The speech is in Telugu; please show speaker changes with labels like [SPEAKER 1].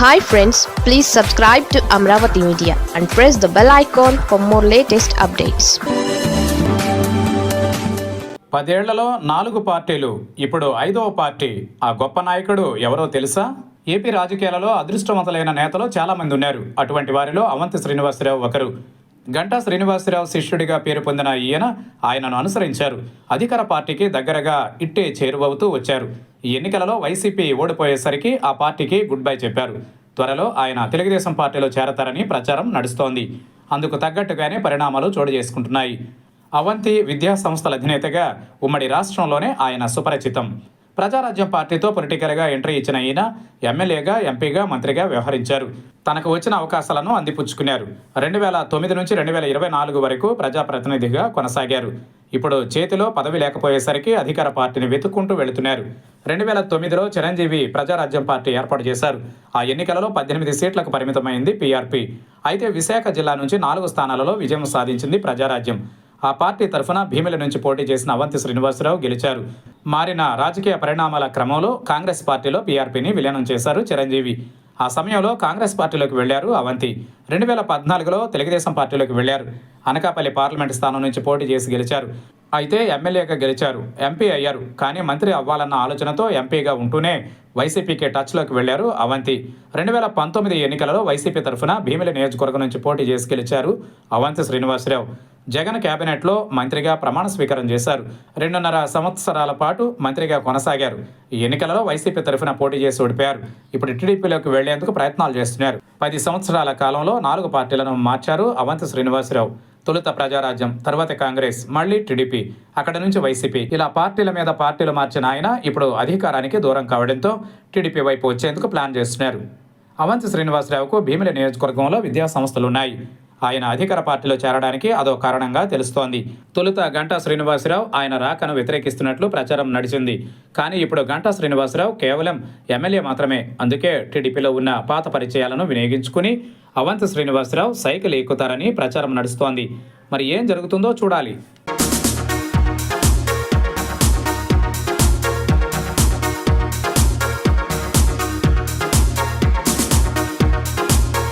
[SPEAKER 1] Hi friends please subscribe to Amaravati media and press the bell icon for more latest updates
[SPEAKER 2] పదేళ్ళలో నాలుగు పార్టీలు ఇప్పుడు ఐదవ పార్టీ. ఆ గొప్ప నాయకుడు ఎవరో తెలుసా? ఏపీ రాజకీయాలలో అదృష్టవంతులైన నేతలు చాలామంది ఉన్నారు. అటువంటి వారిలో అవంతి శ్రీనివాసరావు ఒకరు. గంటా శ్రీనివాసరావు శిష్యుడిగా పేరు పొందిన ఈయన ఆయనను అనుసరించారు. అధికార పార్టీకి దగ్గరగా ఇట్టే చేరువవుతూ వచ్చారు. ఈ ఎన్నికలలో వైసీపీ ఓడిపోయేసరికి ఆ పార్టీకి గుడ్ బై చెప్పారు. త్వరలో ఆయన తెలుగుదేశం పార్టీలో చేరతారని ప్రచారం నడుస్తోంది. అందుకు తగ్గట్టుగానే పరిణామాలు చోటు చేసుకుంటున్నాయి. అవంతి విద్యా సంస్థల అధినేతగా ఉమ్మడి రాష్ట్రంలోనే ఆయన సుపరిచితం. ప్రజారాజ్యం పార్టీతో పొలిటికల్గా ఎంట్రీ ఇచ్చిన ఈయన ఎమ్మెల్యేగా ఎంపీగా మంత్రిగా వ్యవహరించారు. తనకు వచ్చిన అవకాశాలను అందిపుచ్చుకున్నారు. రెండు వేల తొమ్మిది నుంచి రెండు వేల ఇరవై నాలుగు వరకు ప్రజాప్రతినిధిగా కొనసాగారు. ఇప్పుడు చేతిలో పదవి లేకపోయేసరికి అధికార పార్టీని వెతుక్కుంటూ వెళుతున్నారు. రెండు వేల తొమ్మిదిలో చిరంజీవి ప్రజారాజ్యం పార్టీ ఏర్పాటు చేశారు. ఆ ఎన్నికలలో పద్దెనిమిది సీట్లకు పరిమితమైంది పీఆర్పీ. అయితే విశాఖ జిల్లా నుంచి నాలుగు స్థానాలలో విజయం సాధించింది ప్రజారాజ్యం. ఆ పార్టీ తరఫున భీమిల నుంచి పోటీ చేసిన అవంతి శ్రీనివాసరావు గెలిచారు. మారిన రాజకీయ పరిణామాల క్రమంలో కాంగ్రెస్ పార్టీలో పీఆర్పీని విలీనం చేశారు చిరంజీవి. ఆ సమయంలో కాంగ్రెస్ పార్టీలోకి వెళ్ళారు అవంతి. రెండు వేల పద్నాలుగులో తెలుగుదేశం పార్టీలోకి వెళ్ళారు. అనకాపల్లి పార్లమెంట్ స్థానం నుంచి పోటీ చేసి గెలిచారు. అయితే ఎమ్మెల్యేగా గెలిచారు. ఎంపీ అయ్యారు. కానీ మంత్రి అవ్వాలన్న ఆలోచనతో ఎంపీగా ఉంటూనే వైసీపీకి టచ్లోకి వెళ్ళారు అవంతి. రెండు వేల పంతొమ్మిది ఎన్నికలలో వైసీపీ తరఫున భీమిలి నియోజకవర్గం నుంచి పోటీ చేసి గెలిచారు అవంతి శ్రీనివాసరావు. జగన్ కేబినెట్లో మంత్రిగా ప్రమాణ స్వీకారం చేశారు. రెండున్నర సంవత్సరాల పాటు మంత్రిగా కొనసాగారు. ఈ ఎన్నికలలో వైసీపీ తరఫున పోటీ చేసి ఓడిపోయారు. ఇప్పుడు టీడీపీలోకి వెళ్ళేందుకు ప్రయత్నాలు చేస్తున్నారు. పది సంవత్సరాల కాలంలో నాలుగు పార్టీలను మార్చారు అవంతి శ్రీనివాసరావు. తొలుత ప్రజారాజ్యం తర్వాత కాంగ్రెస్ మళ్ళీ టీడీపీ. అక్కడ నుంచి వైసీపీ. ఇలా పార్టీల మీద పార్టీలు మార్చిన ఆయన ఇప్పుడు అధికారానికి దూరం కావడంతో టీడీపీ వైపు వచ్చేందుకు ప్లాన్ చేస్తున్నారు. అవంతి శ్రీనివాసరావుకు భీమిలి నియోజకవర్గంలో విద్యాసంస్థలున్నాయి. ఆయన అధికార పార్టీలో చేరడానికి అదో కారణంగా తెలుస్తోంది. తొలుత గంటా శ్రీనివాసరావు ఆయన రాకను వ్యతిరేకిస్తున్నట్లు ప్రచారం నడిచింది. కానీ ఇప్పుడు గంటా శ్రీనివాసరావు కేవలం ఎమ్మెల్యే మాత్రమే. అందుకే టీడీపీలో ఉన్న పాత పరిచయాలను వినియోగించుకుని అవంతి శ్రీనివాసరావు సైకిల్ ఎక్కుతారని ప్రచారం నడుస్తోంది. మరి ఏం జరుగుతుందో చూడాలి.